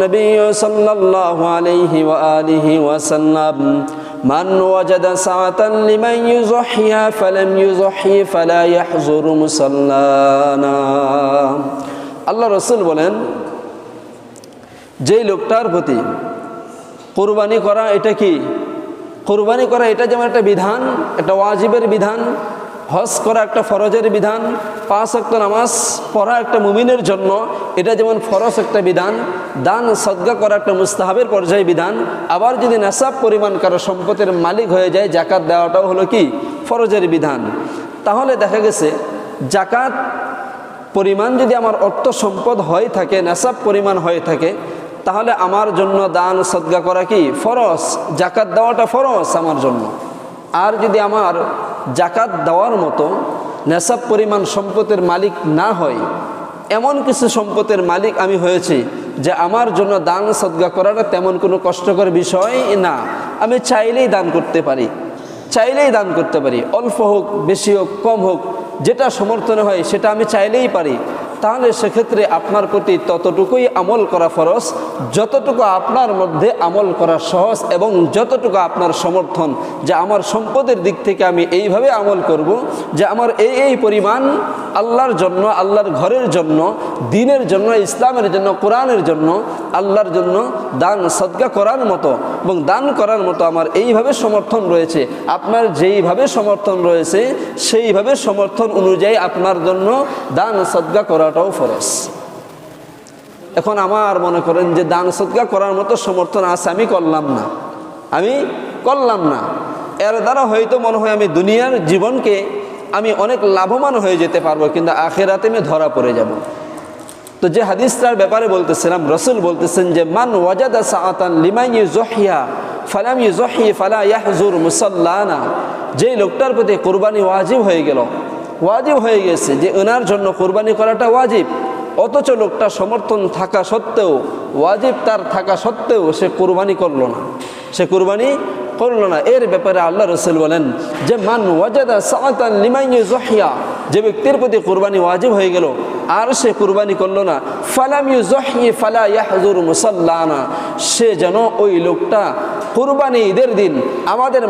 النبي صلى الله عليه وآله وسلم من وجد ساعة لمن يضحي فلم يضحي فلا يحضر مصلانا আল্লাহ রসুল বলেন যেই লোকটার প্রতি কোরবানি করা এটা কি কোরবানি করা এটা যেমন একটা বিধান একটা ওয়াজিবের বিধান হজ করা একটা ফরজের বিধান, পাঁচ অক্ট নামাজ পড়া একটা মুমিনের জন্য, এটা যেমন ফরজ একটা বিধান, দান, সদ্গা করা একটা মুস্তাহাবের পর্যায়ে বিধান, আবার যদি নেশাব পরিমাণ কারও সম্পদের মালিক হয়ে যায়, জাকাত দেওয়াটাও হলো কি? ফরজের বিধান। তাহলে দেখা গেছে, জাকাত পরিমাণ যদি আমার অর্থ সম্পদ হয়ে থাকে, নেশাব পরিমাণ হয়ে থাকে, তাহলে আমার জন্য দান, সদ্গা করা কি? ফরজ। জাকাত দেওয়াটা ফরজ আমার জন্য। আর যদি আমার জাকাত দেওয়ার মতো নেশাব পরিমাণ সম্পদের মালিক না হয়, এমন কিছু সম্পদের মালিক আমি হয়েছি যে আমার জন্য দান সদ্গা করাটা তেমন কোনো কষ্টকর বিষয় না। আমি চাইলেই দান করতে পারি, চাইলেই দান করতে পারি, অল্প হোক, বেশি হোক, কম হোক, যেটা সমর্থন হয় সেটা আমি চাইলেই পারি। তাহলে সেক্ষেত্রে আপনার প্রতি ততটুকুই আমল করা ফরজ, যতটুকু আপনার মধ্যে আমল করা সহজ এবং যতটুকু আপনার সমর্থন যে আমার সম্পদের দিক থেকে আমি এইভাবে আমল করব, যে আমার এই এই পরিমাণ আল্লাহর জন্য, আল্লাহর ঘরের জন্য, দিনের জন্য, ইসলামের জন্য, কোরআনের জন্য, আল্লাহর জন্য দান, সদ্গা করার মতো এবং দান করার মতো আমার এইভাবে সমর্থন রয়েছে, আপনার যেইভাবে সমর্থন রয়েছে সেইভাবে সমর্থন অনুযায়ী আপনার জন্য দান, সদ্গা করাটাও ফরজ। এখন আমার মনে করেন যে দান সদ্গা করার মতো সমর্থন আছে, আমি করলাম না। আমি করলাম না। এর দ্বারা হয়তো মনে হয় আমি দুনিয়ার জীবনকে আমি অনেক লাভবান হয়ে যেতে পারব, কিন্তু আখেরাতে আমি ধরা পড়ে যাব। তো যে হাদিসটার ব্যাপারে বলতেছিলাম, রসুল বলতেছেন যে, মান ওয়াজাদা সাআতান লিমাই জহিয়া ফালাম জহি ফালা ইয়াহজুর মুসাল্লানা। যেই লোকটার প্রতি কোরবানি ওয়াজিব হয়ে গেল ওয়াজিব হয়ে গেছে যে ওনার জন্য কোরবানি করাটা ওয়াজিব। অথচ লোকটা সমর্থন থাকা সত্ত্বেও, ওয়াজিব তার থাকা সত্ত্বেও সে কোরবানি করল না। সে কোরবানি করল না, এর ব্যাপারে আল্লাহ রসুল বলেন যে, মান ওয়াজাদা সাআতান লিমাই জহিয়া যে ব্যক্তির প্রতি কোরবানি ওয়াজিব হয়ে গেল, আর সে কুরবানি করল না, ফালাম ইউজহি ফালা ইয়াহজুর মুসাল্লানা সে যেন ওই লোকটা কুরবানি ঈদের দিন আমাদের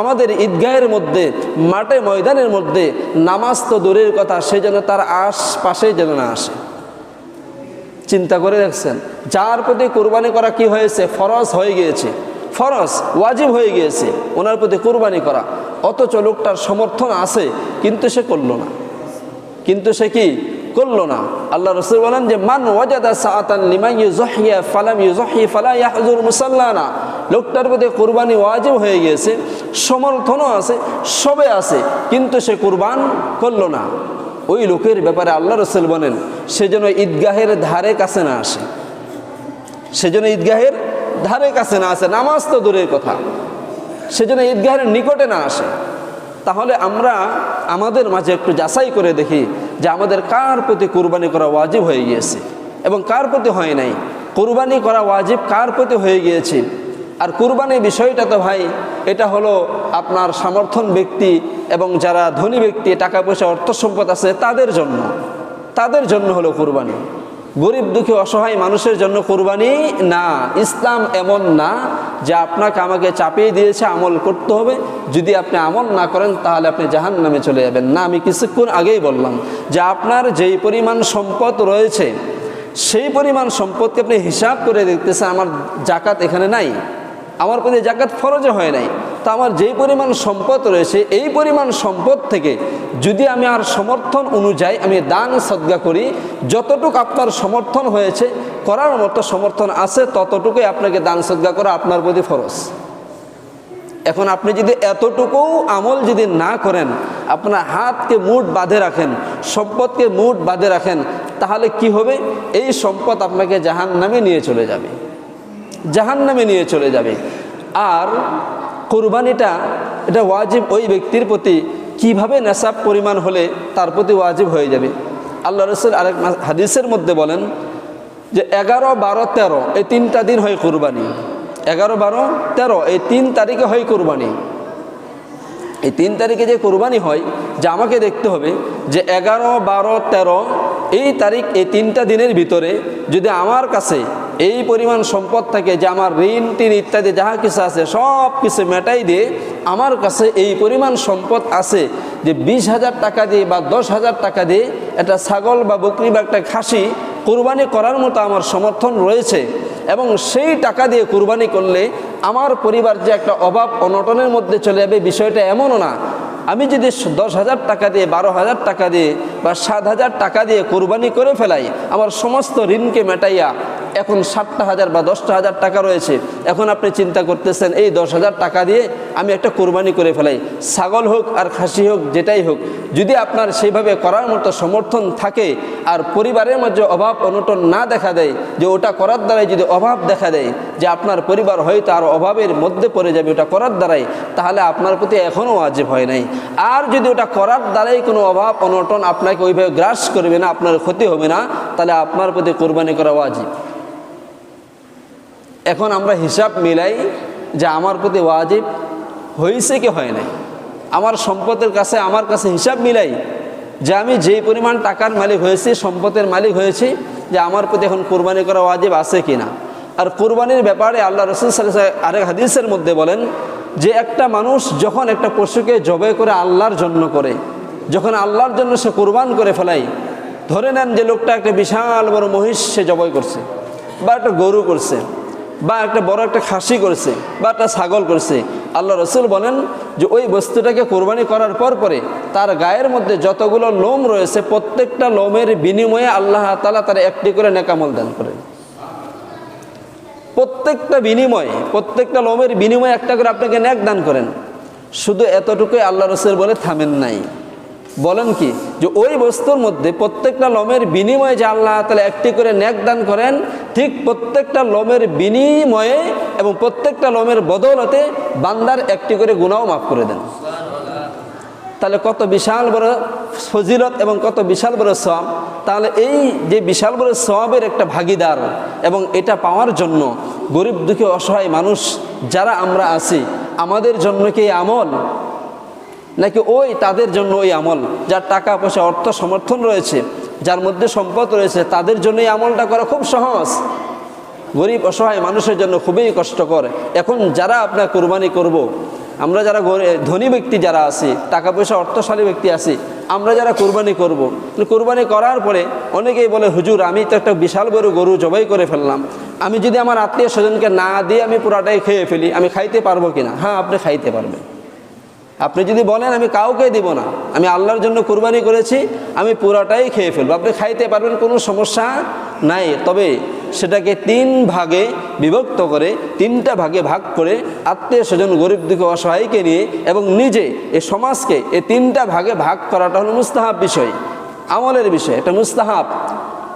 আমাদের ঈদগাহের মধ্যে, মাঠে ময়দানের মধ্যে নামাজ তো দূরের কথা, সে যেন তার আশপাশেই যেন না আসে। চিন্তা করে দেখছেন, যার প্রতি কোরবানি করা কি হয়েছে, ফরজ হয়ে গিয়েছে। ফরজ, ওয়াজিব হয়ে গিয়েছে, ওনার প্রতি কোরবানি করা। অথচ লোকটার সমর্থন আছে, কিন্তু সে করল না। কিন্তু সে কি করল না? আল্লাহ রসুল বলেন যে, মান ওয়াজাদা সাআতান লিমান ইউজহিয়া ফালাম ইউজহি ফালা ইয়াহজুর মুসাল্লানা। লোকটার প্রতি কুরবানি ওয়াজিব হয়ে গিয়েছে, সমর্থনও আছে, সবে আছে, কিন্তু সে কুরবান করল না। ওই লোকের ব্যাপারে আল্লাহ রসুল বলেন, সে যেন ঈদগাহের ধারে কাছে না আসে। সেজন্য ঈদগাহের ধারে কাছে না আসে, নামাজ তো দূরের কথা। সেজন্য ঈদগাহের নিকটে না আসে। তাহলে আমরা আমাদের মাঝে একটু যাচাই করে দেখি যে আমাদের কার প্রতি কোরবানি করা ওয়াজিব হয়ে গিয়েছে। এবং কার প্রতি হয় নাই? কোরবানি করা ওয়াজিব কার প্রতি হয়ে গিয়েছে? আর কোরবানির বিষয়টা তো ভাই, এটা হলো আপনার সমর্থন ব্যক্তি এবং যারা ধনী ব্যক্তি, টাকা পয়সা, অর্থ সম্পদ আছে, তাদের জন্য। তাদের জন্য হলো কোরবানি। গরিব দুঃখী অসহায় মানুষের জন্য কোরবানি না। ইসলাম এমন না যে আপনাকে আমাকে চাপিয়ে দিয়েছে, আমল করতে হবে। যদি আপনি আমল না করেন, তাহলে আপনি জাহান নামে চলে যাবেন। না, আমি কিছুক্ষণ আগেই বললাম যে আপনার যেই পরিমাণ সম্পদ রয়েছে, সেই পরিমাণ সম্পদকে আপনি হিসাব করে দেখতেছেন, আমার জাকাত এখানে নাই। আমার প্রতি জাকাত ফরজে হয় নাই। তো আমার যেই পরিমাণ সম্পদ রয়েছে, এই পরিমাণ সম্পদ থেকে যদি আমি আর সমর্থন অনুযায়ী আমি দান, সদ্গা করি, যতটুকু আপনার সমর্থন হয়েছে, করার মতো সমর্থন আছে, ততটুকুই আপনাকে দান, সদ্গা করা আপনার প্রতি ফরজ। এখন আপনি যদি এতটুকু আমল যদি না করেন, আপনার হাতকে মুঠ বাঁধে রাখেন, সম্পদকে মুঠ বাঁধে রাখেন, তাহলে কি হবে? এই সম্পদ আপনাকে জাহান নামে নিয়ে চলে যাবে। জাহান নামে নিয়ে চলে যাবে। আর কোরবানিটা, এটা ওয়াজিব ওই ব্যক্তির প্রতি কীভাবে নেশাব পরিমাণ হলে তার প্রতি ওয়াজিব হয়ে যাবে? আল্লাহ রসুল আরেক হাদিসের মধ্যে বলেন যে এগারো, বারো, তেরো, এই তিনটা দিন হয় কোরবানি। এগারো, বারো, তেরো, এই তিন তারিখে হয় কোরবানি। এই তিন তারিখে যে কোরবানি হয়, যে আমাকে দেখতে হবে যে এগারো, বারো, তেরো, এই তারিখ, এই তিনটা দিনের ভিতরে যদি আমার কাছে এই পরিমাণ সম্পদ থাকে যে আমার ঋণ, টিন ইত্যাদি যাহা কিছু আছে সব কিছু মেটাই দিয়ে আমার কাছে এই পরিমাণ সম্পদ আছে যে বিশ হাজার টাকা দিয়ে বা দশ হাজার টাকা দিয়ে একটা ছাগল বা বকরি বা একটা খাসি কোরবানি করার মতো আমার সমর্থন রয়েছে। এবং সেই টাকা দিয়ে কোরবানি করলে আমার পরিবার যে একটা অভাব অনটনের মধ্যে চলে যাবে, বিষয়টা এমনও না। আমি যদি দশ হাজার টাকা দিয়ে, বারো হাজার টাকা দিয়ে বা সাত হাজার টাকা দিয়ে কোরবানি করে ফেলাই, আমার সমস্ত ঋণকে মেটাইয়া এখন সাতটা হাজার বা দশটা হাজার টাকা রয়েছে। এখন আপনি চিন্তা করতেছেন, এই দশ হাজার টাকা দিয়ে আমি একটা কোরবানি করে ফেলাই। ছাগল হোক আর খাসি হোক, যেটাই হোক, যদি আপনার সেইভাবে করার মতো সমর্থন থাকে আর পরিবারের মধ্যে অভাব অনটন না দেখা দেয়, যে ওটা করার দ্বারাই যদি অভাব দেখা দেয়, যে আপনার পরিবার হয়তো আর অভাবের মধ্যে পড়ে যাবে ওটা করার দ্বারাই, তাহলে আপনার প্রতি এখনও ওয়াজিব হয় নাই। আর যদি ওটা করার দ্বারাই কোনো অভাব অনটন আপনাকে ওইভাবে গ্রাস করবে না, আপনার ক্ষতি হবে না, তাহলে আপনার প্রতি কোরবানি করা ওয়াজিব। এখন আমরা হিসাব মিলাই যে আমার প্রতি ওয়াজিব হয়েছে কি হয় নাই। আমার সম্পদের কাছে, আমার কাছে হিসাব মিলাই যে আমি যেই পরিমাণ টাকার মালিক হয়েছি, সম্পদের মালিক হয়েছি, যে আমার প্রতি এখন কোরবানি করা ওয়াজিব আছে কি না আর কোরবানির ব্যাপারে আল্লাহ রসুল আরেক হাদিসের মধ্যে বলেন যে একটা মানুষ যখন একটা পশুকে জবাই করে আল্লাহর জন্য করে, যখন আল্লাহর জন্য সে কোরবান করে ফেলাই ধরে নেন যে লোকটা একটা বিশাল বড় মহিষ সে জবাই করছে বা একটা গরু করছে। বা একটা বড় একটা খাসি করেছে, বা একটা ছাগল করছে। আল্লাহ রসুল বলেন যে ওই বস্তুটাকে কোরবানি করার পর পরে তার গায়ের মধ্যে যতগুলো লোম রয়েছে, প্রত্যেকটা লোমের বিনিময়ে আল্লাহ তালা তার একটি করে নেকামল দান করেন। প্রত্যেকটা বিনিময়ে, প্রত্যেকটা লোমের বিনিময়ে একটা করে আপনাকে ন্যাক দান করেন। শুধু এতটুকুই আল্লাহ রসুল বলে থামেন নাই। বলেন কি? যে ওই বস্তুর মধ্যে প্রত্যেকটা লোমের বিনিময়ে যে আল্লাহ তালা একটি করে ন্যাক দান করেন, ঠিক প্রত্যেকটা লোমের বিনিময়ে এবং প্রত্যেকটা লোমের বদৌলতে বান্দার একটি করে গুণাও মাফ করে দেন। তাহলে কত বিশাল বড় ফজিলত এবং কত বিশাল বড় সব তাহলে এই যে বিশাল বড় সবের একটা ভাগিদার এবং এটা পাওয়ার জন্য গরিব দুঃখী অসহায় মানুষ যারা আমরা আছি, আমাদের জন্য কি আমল? নাকি ওই তাদের জন্য ওই আমল, যার টাকা, পয়সা, অর্থ, সমর্থন রয়েছে, যার মধ্যে সম্পদ রয়েছে, তাদের জন্য এই আমলটা করা খুব সহজ গরিব, অসহায় মানুষের জন্য খুবই কষ্টকর এখন যারা আপনার কোরবানি করব। আমরা যারা ধনী ব্যক্তি যারা আছি, টাকা, পয়সা, অর্থশালী ব্যক্তি আছি, আমরা যারা কোরবানি করব। কোরবানি করার পরে অনেকেই বলে, হুজুর, আমি তো একটা বিশাল বড় গরু জবাই করে ফেললাম আমি যদি আমার আত্মীয় স্বজনকে না দিয়ে আমি পুরাটাই খেয়ে ফেলি, আমি খাইতে পারব কিনা হ্যাঁ আপনি খাইতে পারবেন আপনি যদি বলেন, আমি কাউকে দিব না, আমি আল্লাহর জন্য কুরবানি করেছি, আমি পুরাটাই খেয়ে ফেলব। আপনি খাইতে পারবেন, কোনো সমস্যা নাই। তবে সেটাকে তিন ভাগে বিভক্ত করে, তিনটা ভাগে ভাগ করে আত্মীয় স্বজন গরিব দুঃখী অসহায়কে নিয়ে এবং নিজে এ সমাজকে এই তিনটা ভাগে ভাগ করাটা হলো মুস্তাহাব বিষয়, আমলের বিষয়। এটা মুস্তাহাব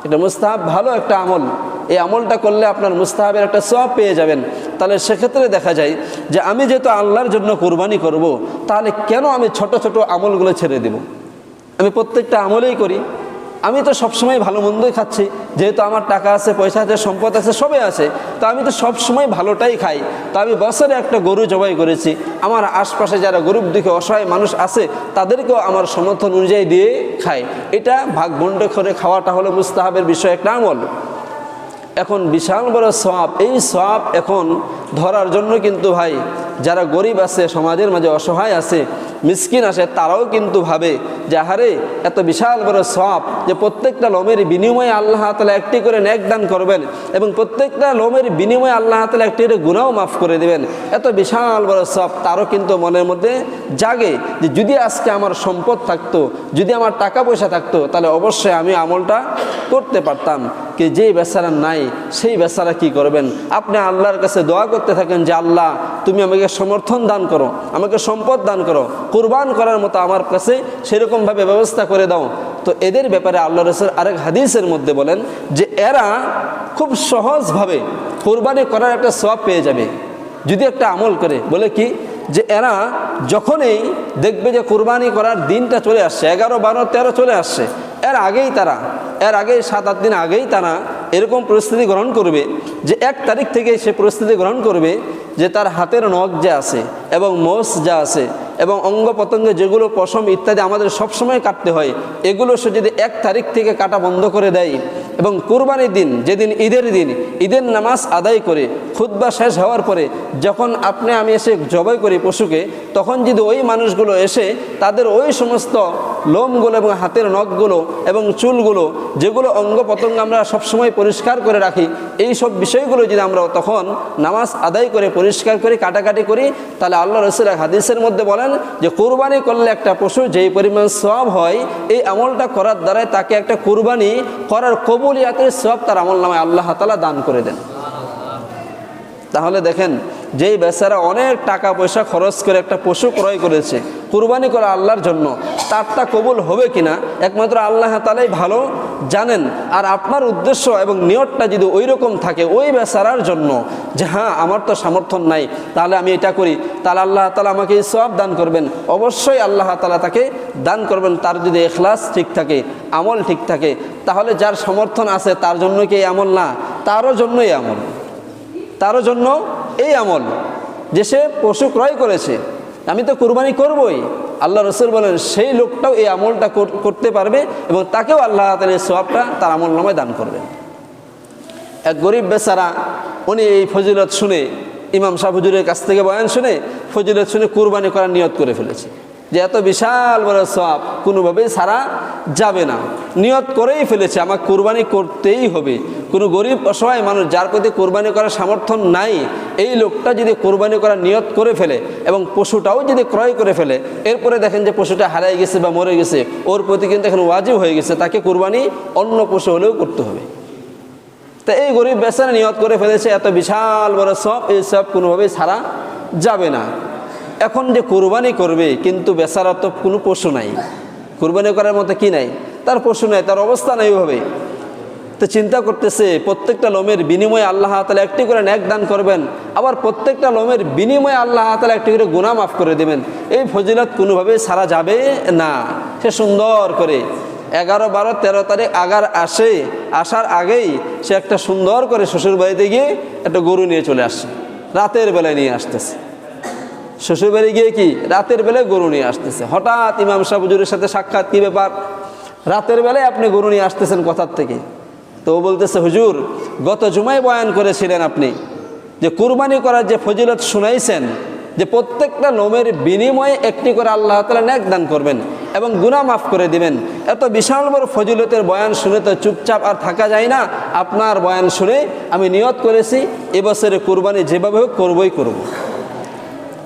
এটা মুস্তাহাব ভালো একটা আমল। এই আমলটা করলে আপনার মুস্তাহাবের একটা সব পেয়ে যাবেন। তাহলে সেক্ষেত্রে দেখা যায় যে আমি যেহেতু আল্লাহর জন্য কোরবানি করব। তাহলে কেন আমি ছোট ছোট আমলগুলো ছেড়ে দেব? আমি প্রত্যেকটা আমলেই করি। আমি তো সবসময় ভালো মন্দই খাচ্ছি, যেহেতু আমার টাকা আছে, পয়সা আছে, সম্পদ আছে, সবই আছে, তো আমি তো সবসময় ভালোটাই খাই। তো আমি বছরে একটা গরু জবাই করেছি, আমার আশপাশে যারা গরিব দুঃখী অসহায় মানুষ আছে, তাদেরকেও আমার সমর্থন অনুযায়ী দিয়ে খাই। এটা ভাগ বন্ড করে খাওয়াটা হলো মুস্তাহাবের বিষয় একটা আমল। এখন বিশাল বড় সব এই সব এখন ধরার জন্য কিন্তু ভাই, যারা গরিব আছে, সমাজের মাঝে অসহায় আছে, মিসকিন আসে তারাও কিন্তু ভাবে যে, আহারে, এত বিশাল বড় সব যে প্রত্যেকটা লোমের বিনিময়ে আল্লাহ তালা একটি করে ন্যাক দান করবেন এবং প্রত্যেকটা লোমের বিনিময়ে আল্লাহ তালা একটি করে গুণাও মাফ করে দেবেন। এত বিশাল বড় সব তারও কিন্তু মনের মধ্যে জাগে যে, যদি আজকে আমার সম্পদ থাকতো, যদি আমার টাকা পয়সা থাকতো, তাহলে অবশ্যই আমি আমলটা করতে পারতাম। কি যে বেচারা নাই, সেই বেচারা কি করবেন? আপনি আল্লাহর কাছে দোয়া করতে থাকেন যে, আল্লাহ, তুমি আমাকে সমর্থন দান করো, আমাকে সম্পদ দান করো, কুরবান করার মতো আমার কাছে সেরকমভাবে ব্যবস্থা করে দাও। তো এদের ব্যাপারে আল্লাহ রসুল আরেক হাদিসের মধ্যে বলেন যে, এরা খুব সহজভাবে কোরবানি করার একটা সব পেয়ে যাবে। যদি একটা আমল করে, বলে কি? যে, এরা যখনই দেখবে যে কোরবানি করার দিনটা চলে আসছে, এগারো, বারো, তেরো চলে আসছে, এর আগেই তারা এর আগে সাত, আট দিন আগেই তারা এরকম পরিস্থিতি গ্রহণ করবে যে এক তারিখ থেকে সে পরিস্থিতি গ্রহণ করবে যে তার হাতের নখ যে আছে এবং মোষ যা আছে, এবং অঙ্গ প্রত্যঙ্গে যেগুলো পশম ইত্যাদি আমাদের সবসময় কাটতে হয়, এগুলো সে যদি এক তারিখ থেকে কাটা বন্ধ করে দেয়, এবং কুরবানির দিন, যেদিন ঈদের দিন, ঈদের নামাজ আদায় করে খুদ্া শেষ হওয়ার পরে, যখন আপনি আমি এসে জবাই করি পশুকে, তখন যদি ওই মানুষগুলো এসে তাদের ওই সমস্ত লোমগুলো এবং হাতের নখগুলো এবং চুলগুলো, যেগুলো অঙ্গ প্রত্যঙ্গ আমরা সবসময় পরিষ্কার করে রাখি, এই সব বিষয়গুলো যদি আমরা তখন নামাজ আদায় করে পরিষ্কার করে, কাটাকাটি করি, তাহলে আল্লাহ রসুল হাদিসের মধ্যে বলেন যে, কোরবানি করলে একটা পশু যেই পরিমাণ সব হয়, এই আমলটা করার দ্বারাই তাকে একটা কোরবানি করার কবুলিয়াতের সব তার আমল নামায় আল্লাহ তালা দান করে দেন। তাহলে দেখেন যেই বেচারা অনেক টাকা পয়সা খরচ করে একটা পশু ক্রয় করেছে, কুরবানি করা আল্লাহর জন্য, তারটা কবুল হবে কিনা? একমাত্র আল্লাহ তালাই ভালো জানেন। আর আপনার উদ্দেশ্য এবং নিয়তটা যদি ওই রকম থাকে ওই বেচারার জন্য যে হ্যাঁ আমার তো সামর্থ্য নাই, তাহলে আমি এটা করি। তাহলে আল্লাহ তালা আমাকে এই সব দান করবেন। অবশ্যই আল্লাহ তালা তাকে দান করবেন, তার যদি এখলাস ঠিক থাকে, আমল ঠিক থাকে, তাহলে যার সমর্থন আছে তার জন্য কি আমল না? তারও জন্যই আমল। তারও জন্য এই আমল যে সে পশু ক্রয় করেছে, আমি তো কুরবানি করবই। আল্লাহ রসুল বলেন, সেই লোকটাও এই আমলটা করতে পারবে এবং তাকেও আল্লাহ তালের সবটা তার আমল নামায় দান করবে। এক গরিব বেচারা, উনি এই ফজিলত শুনে, ইমাম শাহ কাছ থেকে বয়ান শুনে, ফজিলত শুনে কুরবানি করার নিয়ত করে ফেলেছে। যে এত বিশাল বড় সব কোনোভাবেই সারা যাবে না। নিয়ত করেই ফেলেছে, আমাকে কোরবানি করতেই হবে। কোনো গরিব, অসহায় মানুষ যার প্রতি কোরবানি করার সামর্থ্য নাই, এই লোকটা যদি কোরবানি করার নিয়ত করে ফেলে এবং পশুটাও যদি ক্রয় করে ফেলে, এরপরে দেখেন যে পশুটা হারাই গেছে বা মরে গেছে, ওর প্রতি কিন্তু এখন ওয়াজিব হয়ে গেছে, তাকে কোরবানি অন্য পশু হলেও করতে হবে। তা এই গরিব বেচারা নিয়ত করে ফেলেছে, এত বিশাল বড় সব, এই সব কোনোভাবেই ছাড়া যাবে না। এখন যে কোরবানি করবে, কিন্তু বেচারা তো কোনো পশু নাই। কোরবানি করার মতো কি নাই? তার পশু নাই, তার অবস্থা নাই ওইভাবে। তো চিন্তা করতেছে, প্রত্যেকটা লোমের বিনিময়ে আল্লাহ তালা একটি করে ন্যাক দান করবেন, আবার প্রত্যেকটা লোমের বিনিময়ে আল্লাহ তালা একটি করে গুণা মাফ করে দেবেন। এই ফজিলত কোনোভাবেই সারা যাবে না। সে সুন্দর করে এগারো, বারো, তেরো তারিখ আগার আসে, আসার আগেই সে একটা সুন্দর করে শ্বশুর বাড়িতে গিয়ে একটা গরু নিয়ে চলে আসছে রাতের বেলায় নিয়ে আসতেছে। শ্বশুর বাড়ি গিয়ে কি রাতের বেলায় গরু নিয়ে আসতেছে? হঠাৎ ইমাম সাহেব হুজুরের সাথে সাক্ষাৎ, কি ব্যাপার? রাতের বেলায় আপনি গরু নিয়ে আসতেছেন কথার থেকে। তো ও বলতেছে, হুজুর, গত জুমায় বয়ান করেছিলেন আপনি যে কুরবানি করার যে ফজিলত শুনাইছেন, যে প্রত্যেকটা লোমের বিনিময়ে একটি করে আল্লাহ তালা ন্যাক দান করবেন এবং গুনাহ মাফ করে দিবেন। এত বিশাল বড় ফজিলতের বয়ান শুনে তো চুপচাপ আর থাকা যায় না। আপনার বয়ান শুনে আমি নিয়ত করেছি এবছরে কুরবানি যেভাবে হোক করবই করব।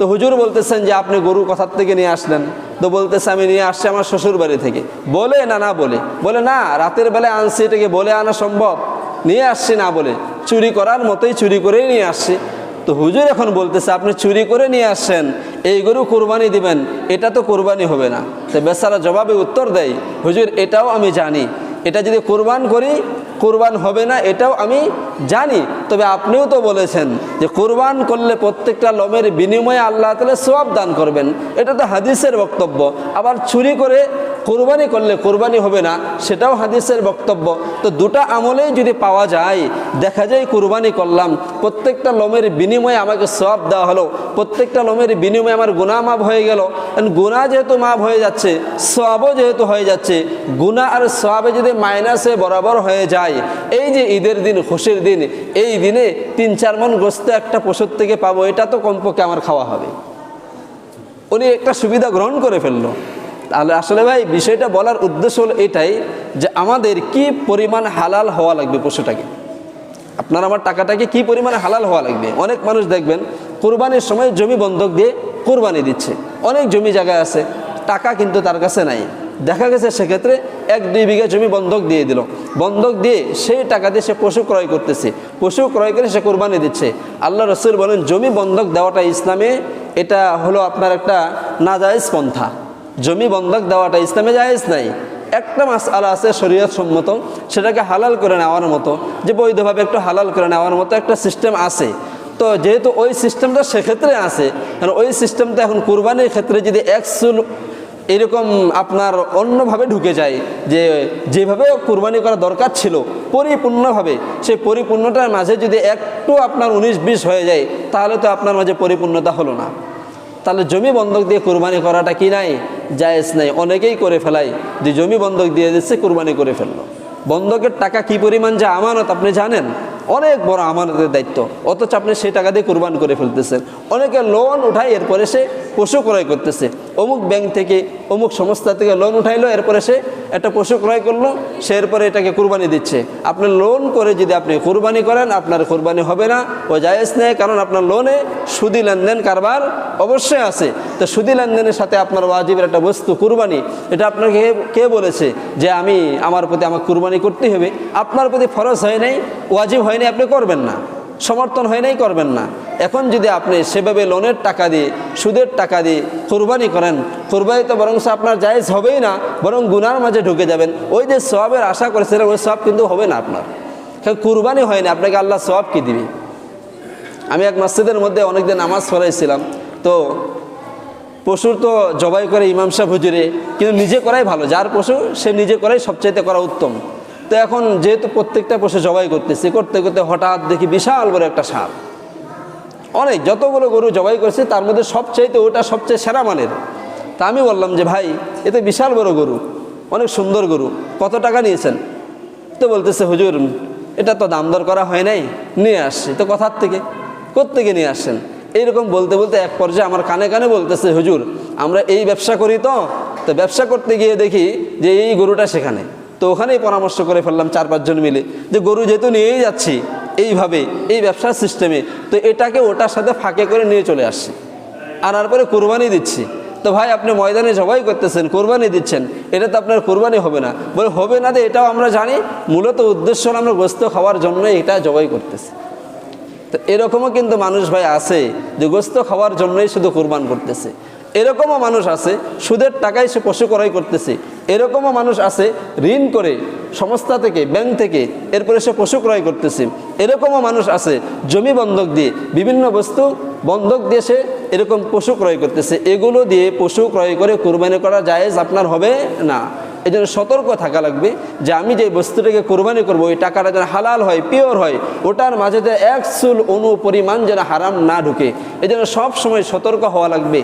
তো হুজুর বলতেছেন যে আপনি গরু কথার থেকে নিয়ে আসলেন। তো বলতেছে, আমি নিয়ে আসছি আমার শ্বশুর বাড়ি থেকে। বলে না না বলে। বলে না, রাতের বেলায় আনছি, এটাকে বলে আনা সম্ভব? নিয়ে আসছি, না বলে। চুরি করার মতোই চুরি করেই নিয়ে আসছি। তো হুজুর এখন বলতেছে, আপনি চুরি করে নিয়ে আসছেন এই গরু কোরবানি দিবেন, এটা তো কোরবানি হবে না। তো বেচারা জবাবে উত্তর দেয়, হুজুর, এটাও আমি জানি। এটা যদি কোরবান করি কোরবান হবে না, এটাও আমি জানি। তবে আপনিও তো বলেছেন যে কোরবান করলে প্রত্যেকটা লমের বিনিময়ে আল্লাহ তালা সোয়াব দান করবেন। এটা তো হাদিসের বক্তব্য। আবার চুরি করে কোরবানি করলে কোরবানি হবে না, সেটাও হাদিসের বক্তব্য। তো দুটা আমলেই যদি পাওয়া যায়, দেখা যায় কোরবানি করলাম, প্রত্যেকটা লোমের বিনিময়ে আমাকে সব দেওয়া হলো, প্রত্যেকটা লোমের বিনিময়ে আমার গুণা মাপ হয়ে গেল। গুণা যেহেতু মাপ হয়ে যাচ্ছে সবও যেহেতু হয়ে যাচ্ছে গুণা আর সবে যদি মাইনাসে বরাবর হয়ে যায় এই যে ঈদের দিন, খুশির দিন, এই দিনে তিন, চার মন গোস্ত একটা পশুর থেকে পাবো, এটা তো কমপক্ষে আমার খাওয়া হবে। উনি একটা সুবিধা গ্রহণ করে ফেলল। তাহলে আসলে ভাই, বিষয়টা বলার উদ্দেশ্য হলো এটাই যে আমাদের কি পরিমাণ হালাল হওয়া লাগবে পশুটাকে? আপনার আমার টাকাটাকে কি পরিমাণে হালাল হওয়া লাগবে? অনেক মানুষ দেখবেন, কোরবানির সময় জমি বন্ধক দিয়ে কোরবানি দিচ্ছে। অনেক জমি জায়গায় আছে, টাকা কিন্তু তার কাছে নাই। দেখা গেছে সেক্ষেত্রে এক, দুই বিঘা জমি বন্ধক দিয়ে দিল। বন্ধক দিয়ে সেই টাকা দিয়ে সে পশু ক্রয় করতেছে। পশু ক্রয় করে সে কোরবানি দিচ্ছে। আল্লাহ রসুল বলেন, জমি বন্ধক দেওয়াটা ইসলামে, এটা হলো আপনার একটা নাজায়েজ পন্থা। জমি বন্ধক দেওয়াটা ইসলামে জায়েজ নাই। একটা মাস আলা আছে শরীয়ত সম্মত, সেটাকে হালাল করে নেওয়ার মতো, যে বৈধভাবে একটু হালাল করে নেওয়ার মতো একটা সিস্টেম আছে। তো যেহেতু ওই সিস্টেমটা সেক্ষেত্রে আছে কারণ ওই সিস্টেমটা এখন কুরবানির ক্ষেত্রে যদি একচুল এরকম আপনার অন্যভাবে ঢুকে যায় যে যেভাবে কুরবানি করা দরকার ছিল, পরিপূর্ণভাবে। সেই পরিপূর্ণতার মাঝে যদি একটু আপনার উনিশ বিশ হয়ে যায়, তাহলে তো আপনার মাঝে পরিপূর্ণতা হলো না। তাহলে জমি বন্ধক দিয়ে কোরবানি করাটা কি নাই? জায়েজ নাই। অনেকেই করে ফেলায় যে জমি বন্ধক দিয়ে দিচ্ছে, কোরবানি করে ফেলল। বন্ধকের টাকা কি পরিমাণ যে আমানত আপনি জানেন? অনেক বড় আমানতের দায়িত্ব। অথচ আপনি সেই টাকা দিয়ে কোরবান করে ফেলতেছেন। অনেকে লোন উঠায়, এরপরে সে পশু ক্রয় করতেছে। অমুক ব্যাংক থেকে, অমুক সংস্থা থেকে লোন উঠাইলো, এরপরে সে একটা পশু ক্রয় করল, সে এরপরে এটাকে কুরবানি দিচ্ছে। আপনি লোন করে যদি আপনি কুরবানি করেন, আপনার কুরবানি হবে না, ও জায়েজ নেয় কারণ আপনার লোনে সুদি লেনদেন কারবার অবশ্যই আছে। তো সুদি লেনদেনের সাথে আপনার ওয়াজিবের একটা বস্তু, কুরবানি, এটা আপনাকে কে- বলেছে? যে আমি, আমার প্রতি আমার কুরবানি করতে হবে। আপনার প্রতি ফরজ হয় নাই, ওয়াজিব হয় নাই, আপনি করবেন না। সমর্থন হয় নাই, করবেন না। এখন যদি আপনি সেভাবে লোনের টাকা দিয়ে, সুদের টাকা দিয়ে কোরবানি করেন, কোরবানি তো বরং আপনার জায়েজ হবেই না, বরং গুনার মাঝে ঢুকে যাবেন। ওই যে সবের আশা করেছিলেন ওই সব কিন্তু হবে না আপনার। কারণ কুরবানি হয় না আপনাকে আল্লাহ সব কি দিবে? আমি এক মসজিদের মধ্যে অনেকদিন নামাজ পড়াইছিলাম, তো পশুর তো জবাই করে ইমাম সাহেব হুজুরে, কিন্তু নিজে করাই ভালো। যার পশু, সে নিজে করাই সবচাইতে করা উত্তম। তো এখন যেহেতু প্রত্যেকটা পশু জবাই করতেছে, করতে করতে হঠাৎ দেখি বিশাল বড় একটা সাপ। অনেক, যতগুলো গরু জবাই করেছে, তার মধ্যে সবচাইতে ওটা সবচেয়ে সেরা মানের। তা আমি বললাম যে, ভাই এতে বিশাল বড় গরু, অনেক সুন্দর গরু, কত টাকা নিয়েছেন? তো বলতেছে, হুজুর, এটা তো দাম দর করা হয় নাই, নিয়ে আসছি। তো কথার থেকে, কোত্থেকে নিয়ে আসছেন? এইরকম বলতে বলতে এক পর্যায়ে আমার কানে কানে বলতেছে, হুজুর, আমরা এই ব্যবসা করি তো। তো ব্যবসা করতে গিয়ে দেখি যে, এই গরুটা সেখানে। তো ওখানেই পরামর্শ করে ফেললাম চার পাঁচজন মিলে যে গরু যেহেতু নিয়েই যাচ্ছি, এইভাবে, এই ব্যবসার সিস্টেমে তো এটাকে ওটার সাথে ফাঁকে করে নিয়ে চলে আসছি। আনার পরে কোরবানি দিচ্ছি। তো ভাই, আপনি ময়দানে জবাই করতেছেন, কোরবানি দিচ্ছেন, এটা তো আপনার কোরবানি হবে না। বলে, হবে না যে এটাও আমরা জানি। মূলত উদ্দেশ্য হলো আমরা গোস্ত খাওয়ার জন্য এটা জবাই করতেছি। তো এরকমও কিন্তু মানুষ ভাই আছে যে গোস্ত খাওয়ার জন্যই শুধু কোরবান করতেছে। এরকমও মানুষ আছে, সুদের টাকায় সে পশু ক্রয় করতেছে। এরকমও মানুষ আছে, ঋণ করে সংস্থা থেকে ব্যাংক থেকে, এরপরে সে পশু ক্রয় করতেছে। এরকমও মানুষ আছে, জমি বন্ধক দিয়ে, বিভিন্ন বস্তু বন্ধক দিয়ে সে এরকম পশু ক্রয় করতেছে। এগুলো দিয়ে পশু ক্রয় করে কোরবানি করা জায়েজ আপনার হবে না। এই জন্য সতর্ক থাকা লাগবে যে আমি যে বস্তুটাকে কোরবানি করব, ওই টাকাটা যেন হালাল হয় পিওর হয়, ওটার মাঝে এক চুল অনু পরিমাণ যেন হারাম না ঢুকে। এই জন্য সবসময় সতর্ক হওয়া লাগবে।